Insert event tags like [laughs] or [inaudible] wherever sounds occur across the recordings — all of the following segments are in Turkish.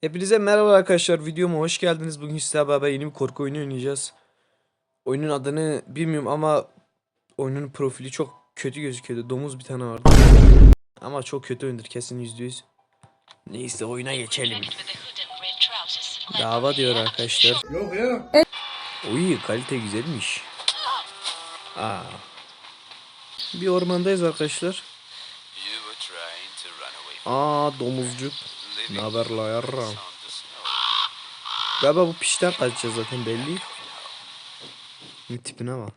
Hepinize merhaba arkadaşlar. Videoma hoş geldiniz. Bugün sizlerle beraber yeni bir korku oyunu oynayacağız. Oyunun adını bilmiyorum ama oyunun profili çok kötü gözüküyordu. Domuz bir tane vardı. Ama çok kötü oyundur kesin %100. Neyse oyuna geçelim. Dava diyor arkadaşlar. Yok ya. Uy kalite güzelmiş. Aa. Bir ormandayız arkadaşlar. Aa domuzcuk. Ne haber la yarram? Galiba bu pişten kaçacağız zaten belli. Bir tipine bak.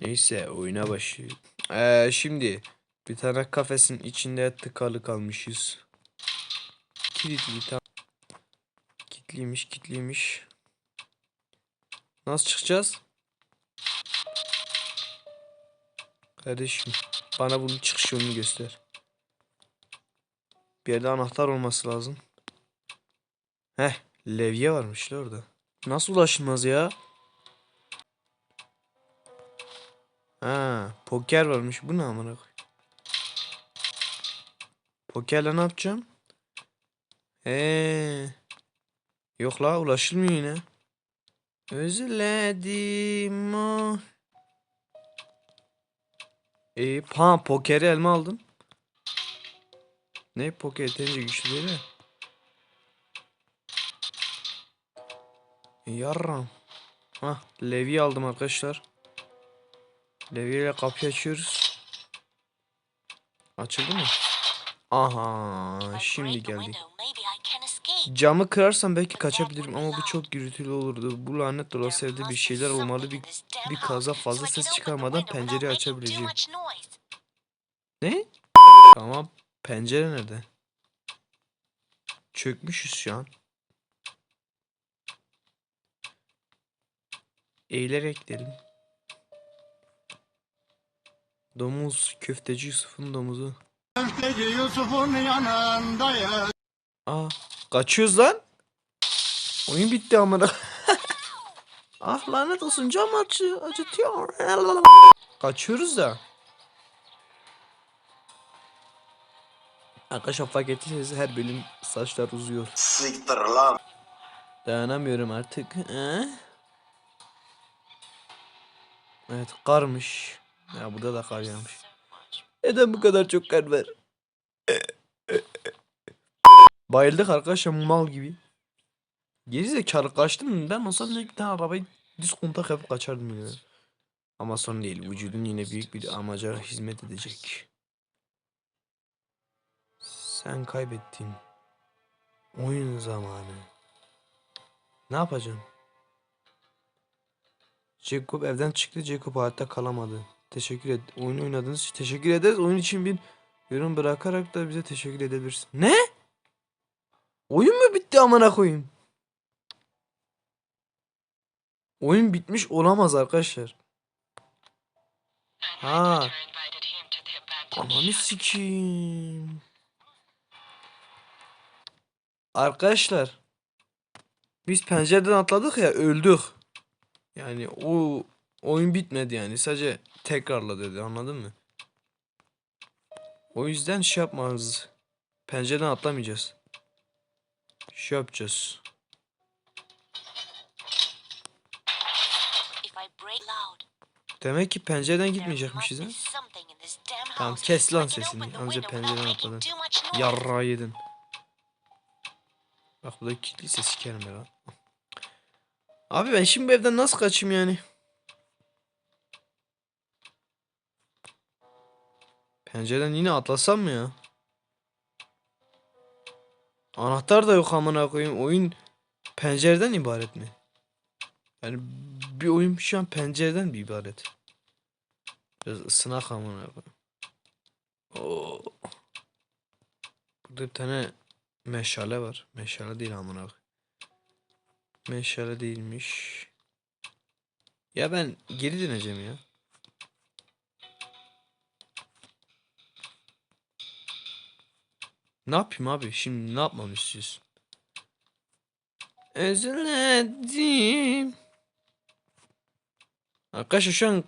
Neyse oyuna başlıyor. Ee, şimdi bir tane kafesin içinde tıkalı kalmışız. Kilitli tam. Kitliymiş kitliymiş. Nasıl çıkacağız? Kardeşim bana bunun çıkış yolunu göster. Bir yerde anahtar olması lazım. Heh Levye varmış la orada. Nasıl ulaşılmaz ya? Ha, poker varmış. Bu ne amına? Pokerle ne yapacağım? He. Yok la ulaşılmıyor yine. Özledim o. E, ha pokeri elma aldım. Ne poker yeterince güçlü değil mi? Yarram. Hah, Levi aldım arkadaşlar. Levi ile kapıyı açıyoruz. Açıldı mı? Aha, şimdi geldik. Camı kırarsam belki kaçabilirim ama bu çok gürültülü olurdu. Bu lanet olası evde bir şeyler olmalı. Bir, bir kaza fazla ses çıkarmadan pencereyi açabileceğim. Ne? Tamam, pencere nerede? Çökmüşüz şu an. Eğilerek gidelim. Domuz, köfteci Yusuf'un domuzu. Köfteci Yusuf'un yanındayız. Aa, kaçıyoruz lan. Oyun bitti amına. [laughs] ah lanet olsun cam acı, acıtıyor. Kaçıyoruz da. Arkadaşlar fark ettiyseniz her bölüm saçlar uzuyor. Siktir lan. Dayanamıyorum artık. He? Evet karmış. Ya burada da kar yağmış. Neden bu kadar çok kar var? Bayıldık arkadaşlar mal gibi. Gerizekalı kaçtım ben olsam bir tane arabayı düz kontak yapıp kaçardım ya. Ama son değil vücudun yine büyük bir amaca hizmet edecek. Sen kaybettin. Oyun zamanı. Ne yapacaksın? Jacob evden çıktı. Jacob hayatta kalamadı. Teşekkür et. Oyun oynadığınız için teşekkür ederiz. Oyun için bir yorum bırakarak da bize teşekkür edebilirsin. Ne? Oyun mu bitti amına koyayım? Oyun bitmiş olamaz arkadaşlar. Ha. Ananı sikeyim. Arkadaşlar. Biz pencereden atladık ya öldük. Yani o oyun bitmedi yani. Sadece tekrarla dedi anladın mı? O yüzden şey yapmamız. Pencereden atlamayacağız. Şey yapacağız. Demek ki pencereden gitmeyecekmişiz ha. Tamam kes lan sesini. Anca pencereden atladın. Yarra yedin. Bak bu da kilitliyse sikerim lan. Abi ben şimdi bu evden nasıl kaçayım yani? Pencereden yine atlasam mı ya? Anahtar da yok amına koyayım. Oyun pencereden ibaret mi? Yani bir oyun şu an pencereden bir ibaret. Biraz ısınak amına koyayım. Oo. Burada bir tane meşale var. Meşale değil amına. Meşale değilmiş. Ya ben geri döneceğim ya. Ne yapayım abi? Şimdi ne yapmamı istiyorsun? Özledim. Arkadaşlar şu an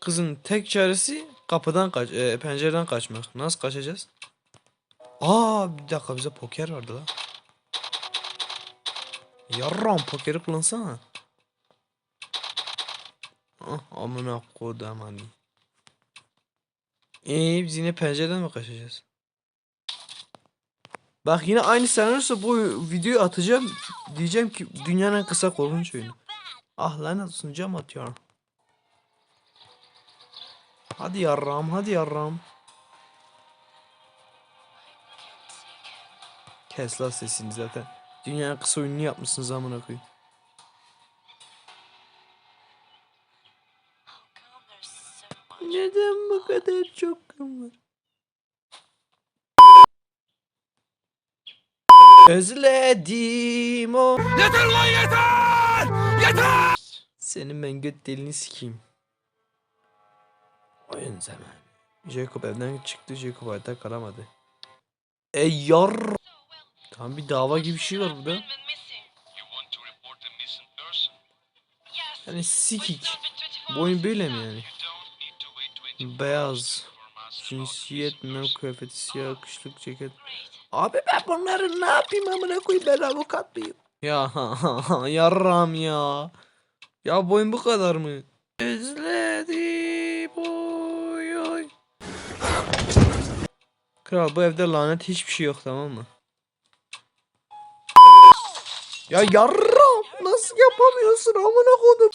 kızın tek çaresi kapıdan kaç, e, pencereden kaçmak. Nasıl kaçacağız? Aa bir dakika bize poker vardı lan. Yarram pokeri kullansana. Ah amına kodum hani. Eee biz yine pencereden mi kaçacağız? Bak yine aynı senaryosu bu videoyu atacağım. Diyeceğim ki dünyanın kısa korkunç oyunu. Ah lanet olsun cam atıyorum. Hadi yarram hadi yarram. Kes la sesini zaten. Dünyanın kısa oyununu yapmışsınız amına koyayım. Neden bu kadar çok kan var? Özledim o. Yeter lan yeter! Yeter! Senin ben göt delini sikeyim. Oyun zamanı. Jacob evden çıktı. Jacob hayatta kalamadı. E yar. Tam bir dava gibi bir şey var burada. Yani sikik. Bu oyun böyle mi yani? Beyaz. Cinsiyet, mem kıyafeti, siyah, kışlık ceket. Abi ben bunları ne yapayım amına koyayım ben avukat mıyım? Ya [laughs] yarram ya. Ya bu oyun bu kadar mı? Özledim oy oy. Kral bu evde lanet hiçbir şey yok tamam mı? Ya yarram nasıl yapamıyorsun amına kodum?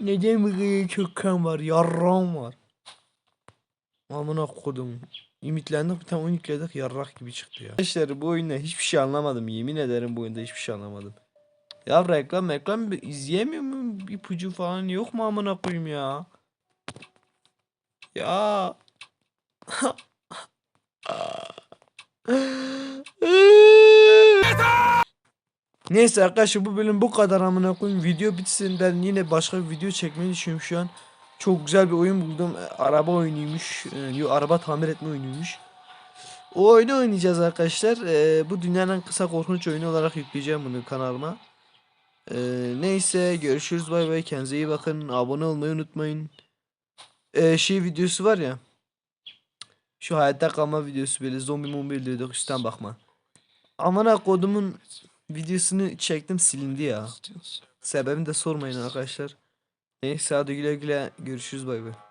Neden bu çok kan var? Yarram var. Amına kodum. Ümitlendik bir tane oyun yükledik yarrak gibi çıktı ya. Arkadaşlar bu oyunda hiçbir şey anlamadım. Yemin ederim bu oyunda hiçbir şey anlamadım. Ya reklam reklam izleyemiyor muyum? İpucu falan yok mu amına koyayım ya? Ya. [laughs] Neyse arkadaşlar bu bölüm bu kadar amına koyayım. Video bitsin ben yine başka bir video çekmeyi düşünüyorum şu an. Çok güzel bir oyun buldum. E, Araba oyunuymuş. E, yo, araba tamir etme oyunuymuş. O oyunu oynayacağız arkadaşlar. E, bu dünyanın kısa korkunç oyunu olarak yükleyeceğim bunu kanalıma. E, neyse görüşürüz bay bay. Kendinize iyi bakın. Abone olmayı unutmayın. E, şey videosu var ya. Şu hayatta kalma videosu böyle zombi mumbi öldürdük üstten bakma. Amına kodumun videosunu çektim silindi ya. Sebebini de sormayın arkadaşlar. Neyse hadi güle güle görüşürüz bay bay.